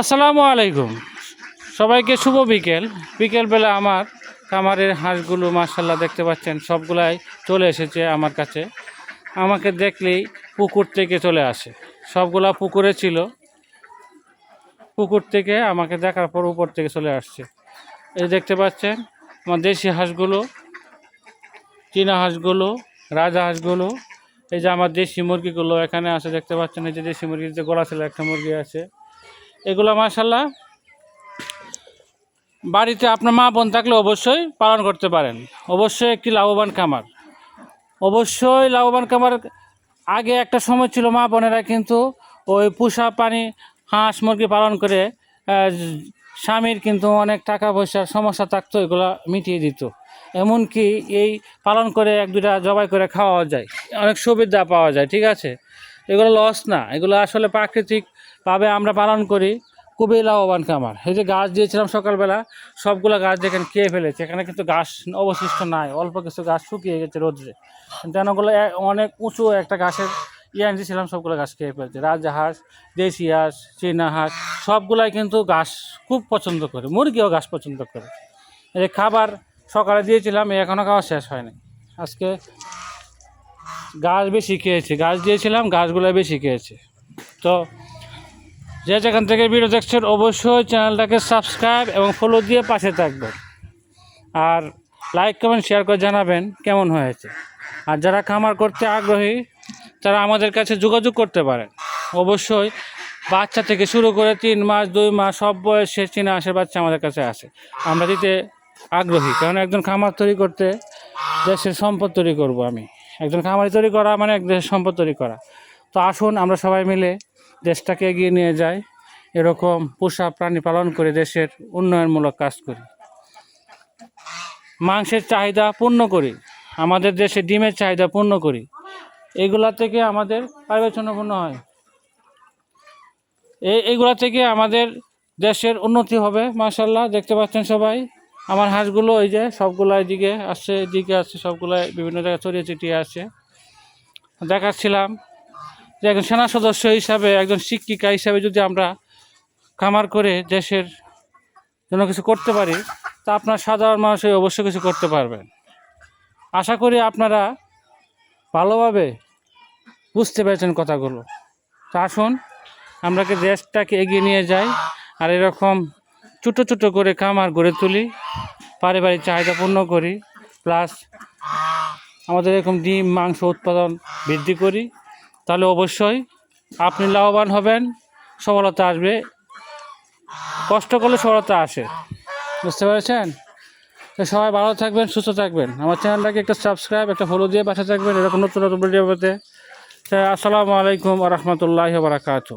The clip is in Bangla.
আসসালামু আলাইকুম। সবাইকে শুভ বিকেল। বিকেলবেলা আমার খামারের হাঁসগুলো মার্শাল্লাহ দেখতে পাচ্ছেন, সবগুলাই চলে এসেছে আমার কাছে। আমাকে দেখলেই পুকুর থেকে চলে আসে। সবগুলা পুকুরে ছিল। পুকুর থেকে আমাকে দেখার পর উপর থেকে চলে আসছে। এই দেখতে পাচ্ছেন, আমার দেশি হাঁসগুলো, চীনা হাঁসগুলো, রাজা হাঁসগুলো, এই যে আমার দেশি মুরগিগুলো এখানে আছে, দেখতে পাচ্ছেন, এই যে দেশি মুরগির যে গলা ছিল, একটা মুরগি আছে। এগুলো মাশাল্লাহ বাড়িতে আপনার মা বোন থাকলে অবশ্যই পালন করতে পারেন। অবশ্যই একটি লাভবান খামার। অবশ্যই লাভবান খামার আগে একটা সময় ছিল মা বোনেরা কিন্তু ওই পুষা পানি, হাঁস মুরগি পালন করে স্বামীর কিন্তু অনেক টাকা পয়সার সমস্যা থাকতো, এগুলো মিটিয়ে দিত। এমনকি এই পালন করে এক দুটা জবাই করে খাওয়া যায়। অনেক সুবিধা পাওয়া যায়, ঠিক আছে? এগুলো লস না। এগুলো আসলে প্রাকৃতিকভাবে আমরা পালন করি। খুবই লাভবান খামার। এই যে গাছ দিয়েছিলাম সকালবেলা, সবগুলো গাছ যেখানে খেয়ে ফেলেছে। এখানে কিন্তু গাছ অবশিষ্ট নাই, অল্প কিছু গাছ শুকিয়ে গেছে রোদ্রে। কিন্তু ওগুলো অনেক উঁচু একটা গাছের ইয়ে দিয়েছিলাম সবগুলো গাছ খেয়ে ফেলছে। রাজা হাঁস দেশি হাঁস, চীনা হাঁস, সবগুলাই কিন্তু ঘাস খুব পছন্দ করে, মুরগিও ঘাস পছন্দ করে। এই খাবার সকালে দিয়েছিলাম এখনও খাওয়া শেষ হয়নি। আজকে গাছ বেশি খেয়েছে, গাছ দিয়েছিলাম গাছগুলো বেশি খেয়েছে। তো যে যেখান থেকে ভিডিও দেখছেন, অবশ্যই চ্যানেলটাকে সাবস্ক্রাইব এবং ফলো দিয়ে পাশে থাকবেন। আর লাইক কমেন্ট শেয়ার করে জানাবেন কেমন হয়েছে। আর যারা খামার করতে আগ্রহী, তারা আমাদের কাছে যোগাযোগ করতে পারেন। অবশ্যই বাচ্চা থেকে শুরু করে তিন মাস, দুই মাস, সব বয়সে চীনা আসে, বাচ্চা আমাদের কাছে আসে। আমরা দিতে আগ্রহী, কারণ একজন খামার তৈরি করতে দেশের সম্পদ তৈরি করব আমি। একজন খামারি তৈরি করা মানে এক দেশের সম্পদ তৈরি করা। তো আসুন আমরা সবাই মিলে দেশটাকে এগিয়ে নিয়ে যাই। এরকম পোষা প্রাণী পালন করে দেশের উন্নয়নমূলক কাজ করি। মাংসের চাহিদা পূর্ণ করি। আমাদের দেশে ডিমের চাহিদা পূর্ণ করি। এগুলা থেকে আমাদের পরিবেশনপূর্ণ হয়। এই এইগুলা থেকে আমাদের দেশের উন্নতি হবে মাশাল্লাহ দেখতে পাচ্ছেন সবাই, আমার হাঁসগুলো ওই যে সবগুলো এদিকে আসছে এদিকে আসছে সবগুলো বিভিন্ন জায়গায় ছড়িয়ে ছিটিয়ে আছে। দেখাচ্ছিলাম যে একজন সেনা সদস্য হিসাবে, একজন শিক্ষিকা হিসাবে যদি আমরা খামার করে দেশের জন্য কিছু করতে পারি, তা আপনার সাধারণ মানুষই অবশ্যই কিছু করতে পারবেন। আশা করি আপনারা ভালোভাবে বুঝতে পেরেছেন কথাগুলো। তা আসুন, আমরা কি দেশটাকে এগিয়ে নিয়ে যাই আর এরকম ছোটো ছোটো করে খামার গড়ে তুলি, পারিবারিক চাহিদা পূর্ণ করি, প্লাস আমাদের এরকম ডিম, মাংস উৎপাদন বৃদ্ধি করি। তাহলে অবশ্যই আপনি লাভবান হবেন, সফলতা আসবে। কষ্ট করলে সফলতা আসে। বুঝতে পেরেছেন? তো সবাই ভালো থাকবেন, সুস্থ থাকবেন। আমার চ্যানেলটাকে একটা সাবস্ক্রাইব, একটা ফলো দিয়ে বাসা থাকবেন। এরকম নতুন নতুন ভিডিও পেতে। আসসালামু আলাইকুম রহমতুল্লাহ বারাকাতু